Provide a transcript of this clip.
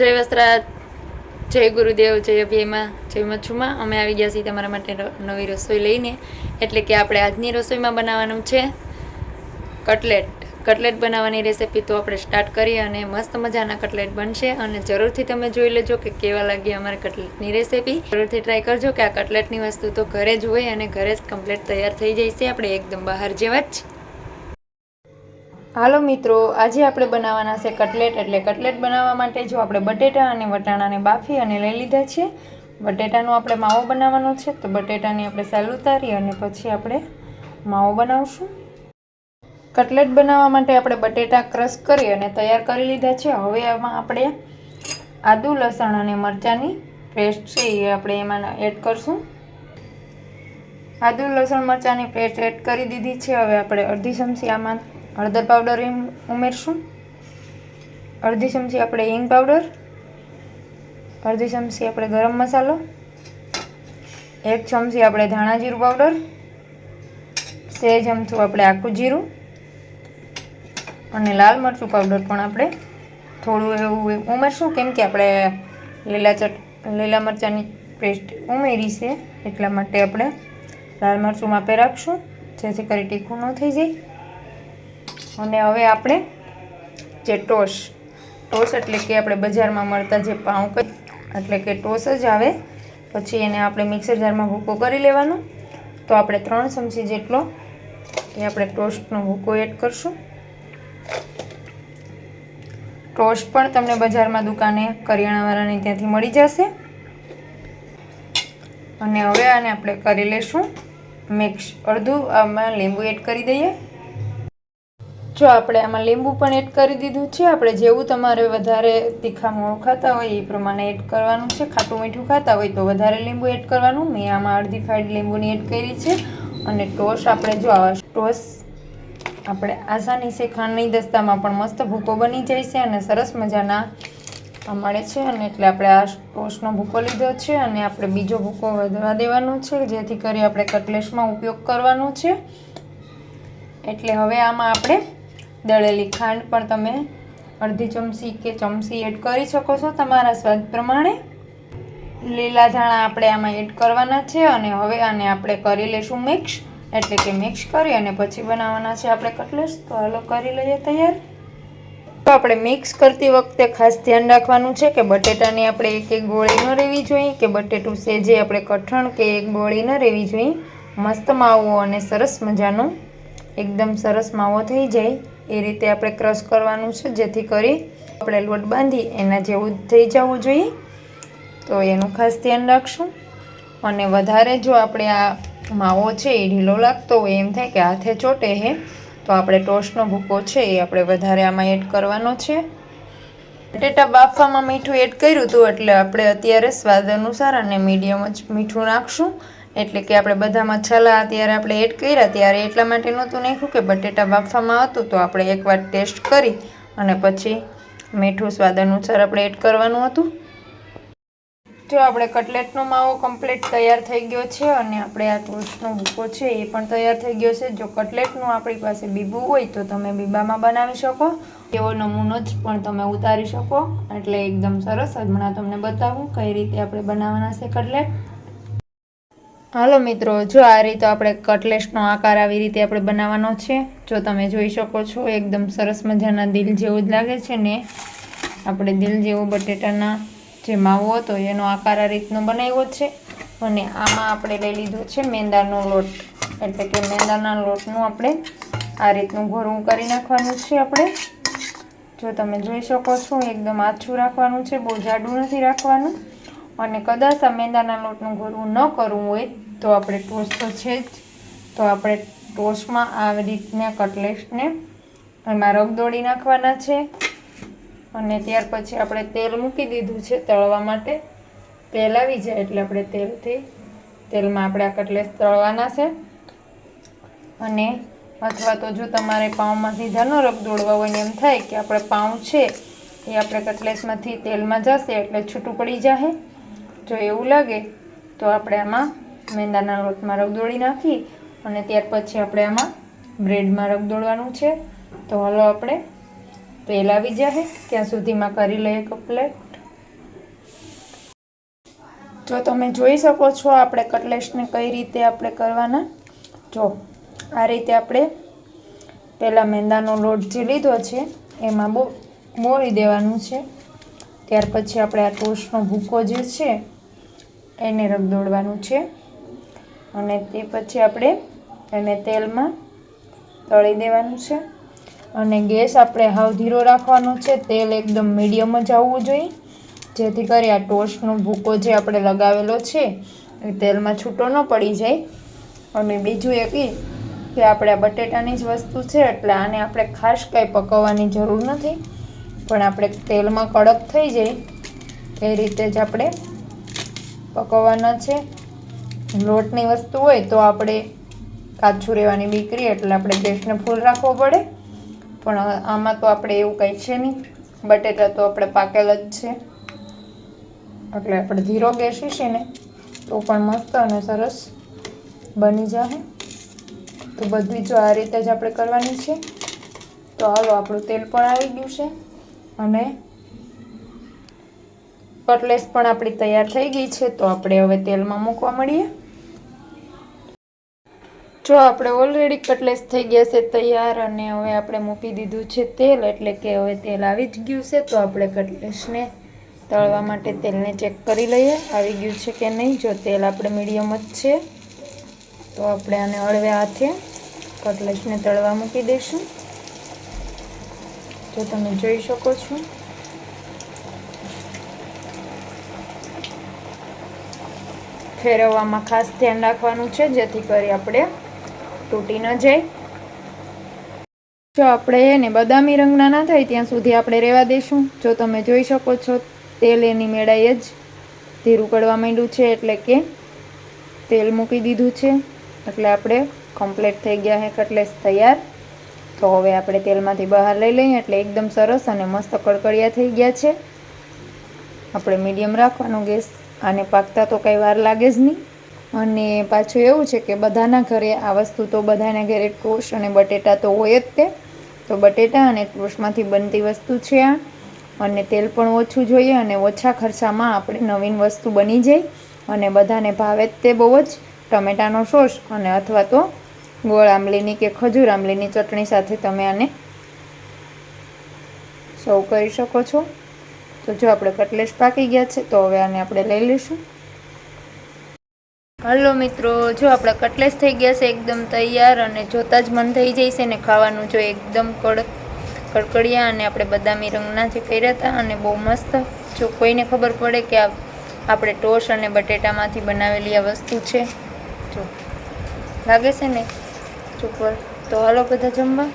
જય વસ્ત્રાજ જય ગુરુદેવ, જય અભયમાં, જય મચ્છુમાં. અમે આવી ગયા છીએ તમારા માટે નવી રસોઈ લઈને. એટલે કે આપણે આજની રસોઈમાં બનાવવાનું છે કટલેટ. કટલેટ બનાવવાની રેસીપી તો આપણે સ્ટાર્ટ કરીએ અને મસ્ત મજાના કટલેટ બનશે. અને જરૂરથી તમે જોઈ લેજો કે કેવા લાગી અમારે કટલેટની રેસીપી. જરૂરથી ટ્રાય કરજો કે આ કટલેટની વસ્તુ તો ઘરે જ હોય અને ઘરે જ કમ્પ્લીટ તૈયાર થઈ જાય છે. આપણે એકદમ બહાર જેવા જ હાલો મિત્રો, આજે આપણે બનાવવાના છે કટલેટ. એટલે કટલેટ બનાવવા માટે જો આપણે બટેટા અને વટાણાને બાફી અને લઈ લીધા છે. બટેટાનો આપણે માવો બનાવવાનો છે. તો બટેટાની આપણે સાલ ઉતારી અને પછી આપણે માવો બનાવશું. કટલેટ બનાવવા માટે આપણે બટેટા ક્રશ કરી અને તૈયાર કરી લીધા છે. હવે આમાં આપણે આદુ, લસણ અને મરચાંની પેસ્ટ છે એ આપણે એમાં એડ કરશું. આદુ, લસણ, મરચાંની પેસ્ટ એડ કરી દીધી છે. હવે આપણે અડધી ચમચી આમાં હળદર પાવડર એમ ઉમેરશું. અડધી ચમચી આપણે હિંગ પાવડર અડધી ચમચી આપણે ગરમ મસાલો, એક ચમચી આપણે ધાણા જીરું પાવડર સે ચમચું આપણે આખું જીરું અને લાલ મરચું પાવડર પણ આપણે થોડું એવું ઉમેરશું. કેમ કે આપણે લીલા ચટ, લીલા મરચાંની પેસ્ટ ઉમેરી છે, એટલા માટે આપણે લાલ મરચું માપે રાખશું, જેથી કરી તીખું ન થઈ જાય. અને હવે આપણે જે ટોસ ટોસ એટલે કે આપણે બજારમાં મળતા જે પાઉં કઈ, એટલે કે ટોસ જ આવે. પછી એને આપણે મિક્સર જારમાં ભૂકો કરી લેવાનો. તો આપણે ત્રણ ચમચી જેટલો એ આપણે ટોસ્ટનો ભૂકો એડ કરશું. ટોસ્ટ પણ તમને બજારમાં દુકાને કરિયાણાવાળાની ત્યાંથી મળી જશે. અને હવે આને આપણે કરી લેશું મિક્સ. અડધું આમાં લીંબુ એડ કરી દઈએ. જો આપણે આમાં લીંબુ પણ એડ કરી દીધું છે, આપણે જેવું તમારે વધારે તીખા મોળું ખાતા હોય એ પ્રમાણે એડ કરવાનું છે, ખાટું મીઠું ખાતા હોય તો વધારે લીંબુ એડ કરવાનું. મેં આમાં અડધી ફાઈડ લીંબુની એડ કરી છે અને ટોસ આપણે જો આવા ટોસ આપણે આસાની છે, ખાંડની દસ્તામાં પણ મસ્ત ભૂકો બની જાય છે અને સરસ મજાના મળે છે અને એટલે આપણે આ ટોસનો ભૂકો લીધો છે અને આપણે બીજો ભૂકો વધવા દેવાનો છે, જેથી કરી આપણે કટલેસમાં ઉપયોગ કરવાનો છે. એટલે હવે આમાં આપણે દળેલી ખાંડ પણ તમે અડધી ચમચી કે ચમચી એડ કરી શકો છો તમારા સ્વાદ પ્રમાણે. લીલા ધાણા આપણે આમાં એડ કરવાના છે અને હવે આને આપણે કરી લઈશું મિક્સ. એટલે કે મિક્સ કરી અને પછી બનાવવાના છે આપણે કટલેસ તો હાલો કરી લઈએ તૈયાર. તો આપણે મિક્સ કરતી વખતે ખાસ ધ્યાન રાખવાનું છે કે બટેટાની આપણે એક એક ગોળી ન રહેવી જોઈએ કે બટેટું છે જે આપણે કઠણ કે એક ગોળી ન રહેવી જોઈએ. મસ્ત માવો અને સરસ મજાનો, એકદમ સરસ માવો થઈ જાય. એ રીતે આપણે ક્રશ કરવાનું છે, જેથી કરી આપણે લોટ બાંધી એના જેવું થઈ જવું જોઈએ. તો એનું ખાસ ધ્યાન રાખશું. અને વધારે જો આપણે આ માવો છે એ ઢીલો લાગતો હોય એમ થાય કે હાથે ચોટે હે, તો આપણે ટોસ્ટનો ભૂકો છે એ આપણે વધારે આમાં એડ કરવાનો છે. બટેટા બાફવામાં મીઠું એડ કર્યું હતું એટલે આપણે અત્યારે સ્વાદ અનુસાર અને મીડિયમ જ મીઠું નાખશું. એટલે કે આપણે બધા મસાલા અત્યારે આપણે એડ કર્યા ત્યારે એટલા માટે નહોતું નાખ્યું કે બટેટા બાફવામાં હતું તો આપણે એકવાર ટેસ્ટ કરી અને પછી મીઠું સ્વાદ અનુસાર આપણે એડ કરવાનું હતું. જો આપણે કટલેટનો માવો કમ્પ્લીટ તૈયાર થઈ ગયો છે અને આપણે આ ટોસ્ટનો ભૂકો છે એ પણ તૈયાર થઈ ગયો છે. જો કટલેટનું આપણી પાસે બીબું હોય તો તમે બીબામાં બનાવી શકો. એવો નમૂનો જ પણ તમે ઉતારી શકો. એટલે એકદમ સરસ હમણાં તમને બતાવું કઈ રીતે આપણે બનાવવાના છે કટલેટ. હાલો મિત્રો, જો આ રીતે આપણે કટલેસનો આકાર આવી રીતે આપણે બનાવવાનો છે, જો તમે જોઈ શકો છો, એકદમ સરસ મજાના દિલ જેવું જ લાગે છે ને. આપણે દિલ જેવો બટેટાના જે માવો હતો, એનો આકાર આ રીતનો બનાવ્યો છે. અને આમાં આપણે લઈ લીધો છે મેંદાનો લોટ. એટલે કે મેંદાના લોટનું આપણે આ રીતનું ઘોરું કરી નાખવાનું છે આપણે. જો તમે જોઈ શકો છો, એકદમ આછું રાખવાનું છે, બહુ જાડું નથી રાખવાનું. અને કદાચ આ મેંદાના લોટનું ઘોરવું ન કરવું હોય, તો આપણે ટોસ્ટ તો છે જ. તો આપણે ટોસ્ટમાં આવી રીતના કટલેટ્સને એમાં રગદોળી નાખવાના છે. અને ત્યાર પછી આપણે તેલ મૂકી દીધું છે તળવા માટે. તેલ આવી જાય એટલે આપણે તેલથી, તેલમાં આપણે આ કટલેસ તળવાના છે. અને અથવા તો જો તમારે પાઉંમાં સીધા ન રગ દોડવા હોય એમ થાય કે આપણે પાઉં છે, એ આપણે કટલેસમાંથી તેલમાં જશે એટલે છૂટું પડી જશે જો એવું લાગે, તો આપણે આમાં મેંદાના લોટમાં રગદોળી નાખી અને ત્યાર પછી આપણે આમાં બ્રેડમાં રગદોળવાનું છે. તો હલો આપણે આવી જાય ત્યાં સુધીમાં કરી લઈએ કપલેટ જો તમે જોઈ શકો છો આપણે કટલેટ્સને કઈ રીતે આપણે કરવાના. જો, આ રીતે આપણે પહેલાં મેંદાનો લોટ જે લીધો છે, એમાં બો મોરી દેવાનું છે. ત્યાર પછી આપણે આ ટોસ્ટનો ભૂકો જે છે એને રગદોડવાનું છે. અને તે પછી આપણે એને તેલમાં તળી દેવાનું છે. અને ગેસ આપણે હાવ ધીરો રાખવાનો છે. તેલ એકદમ મીડિયમ જ આવવું જોઈએ. જેથી કરી આ ટોસ્ટનો ભૂકો જે આપણે લગાવેલો છે, એ તેલમાં છૂટો ન પડી જાય. અને બીજું એક કે આપણે આ બટેટાની જ વસ્તુ છે, એટલે આને આપણે ખાસ કાંઈ પકવવાની જરૂર નથી. પણ આપણે તેલમાં કડક થઈ જાય, એ રીતે જ આપણે પકવવાના છે. લોટની વસ્તુ હોય તો આપણે કાચું રહેવાની બીકરી એટલે આપણે ગેસને ફૂલ રાખવો પડે. પણ આમાં તો આપણે એવું કંઈ છે નહીં. બટેટા તો આપણે પાકેલ જ છે. એટલે આપણે ધીરો ગેસ છે ને તો પણ મસ્ત અને સરસ બની જશે તો બધી જો આ રીતે જ આપણે કરવાની છે. તો હાલો આપણું તેલ પણ આવી ગયું છે. અને કટલેસ પણ આપણી તૈયાર થઈ ગઈ છે, તો આપણે હવે તેલમાં મૂકવા મળીએ. જો આપણે ઓલરેડી કટલેસ થઈ ગયા છે તૈયાર, અને હવે આપણે મૂકી દીધું છે તેલ, એટલે કે હવે તેલ આવી જ ગયું છે, તો આપણે કટલેસને તળવા માટે તેલને ચેક કરી લઈએ, આવી ગયું છે કે નહીં. જો તેલ આપણે મીડિયમ જ છે, તો આપણે આને હળવે હાથે કટલેસને તળવા મૂકી દઈશું. જો તમે જોઈ શકો છો. ફેરવવામાં ખાસ ધ્યાન રાખવાનું છે, જેથી કરી આપણે તૂટી ન જાય. જો આપણે એને બદામી રંગના ના થાય, ત્યાં સુધી આપણે રહેવા દઈશું જો તમે જોઈ શકો છો, તેલ એની મેળાએ જ ધીરું કડવા માંડ્યું છે, એટલે કે તેલ મૂકી દીધું છે. એટલે આપણે કમ્પ્લીટ થઈ ગયા છે કટલેસ તૈયાર. તો હવે આપણે તેલમાંથી બહાર લઈ લઈએ, એટલે એકદમ સરસ અને મસ્ત કડકડિયા થઈ ગયા છે. આપણે મીડિયમ રાખવાનો ગેસ. આને પાકતા તો કંઈ વાર લાગે જ નહીં. અને પાછું એવું છે કે બધાના ઘરે આ વસ્તુ તો બધાના ઘરે ટોસ્ટ અને બટેટા તો હોય જ તે. તો બટેટા અને ટોસ્ટમાંથી બનતી વસ્તુ છે આ. અને તેલ પણ ઓછું જોઈએ અને ઓછા ખર્ચામાં આપણે નવીન વસ્તુ બની જાય. અને બધાને ભાવે જ તે બહુ જ. ટમેટાનો સોસ અને અથવા તો ગોળ આંબલીની કે ખજૂર આંબલીની ચટણી સાથે તમે આને સર્વ કરી શકો છો. તો જો આપણે કટલેસ પાકી ગયા છે, તો હવે આને આપણે લઈ લઈશું. હલો મિત્રો, જો આપણા કટલેસ થઈ ગયા છે, એકદમ તૈયાર અને જોતાં જ મન થઈ જાય છે ને ખાવાનું જો એકદમ કડક કડકડિયા અને આપણે બદામી રંગના જે કર્યા હતા અને બહુ મસ્ત. જો કોઈને ખબર પડે કે આ આપણે ટોસ અને બટેટામાંથી બનાવેલી આ વસ્તુ છે, જો લાગે છે ને ચોપર તો હાલો બધા જમવા.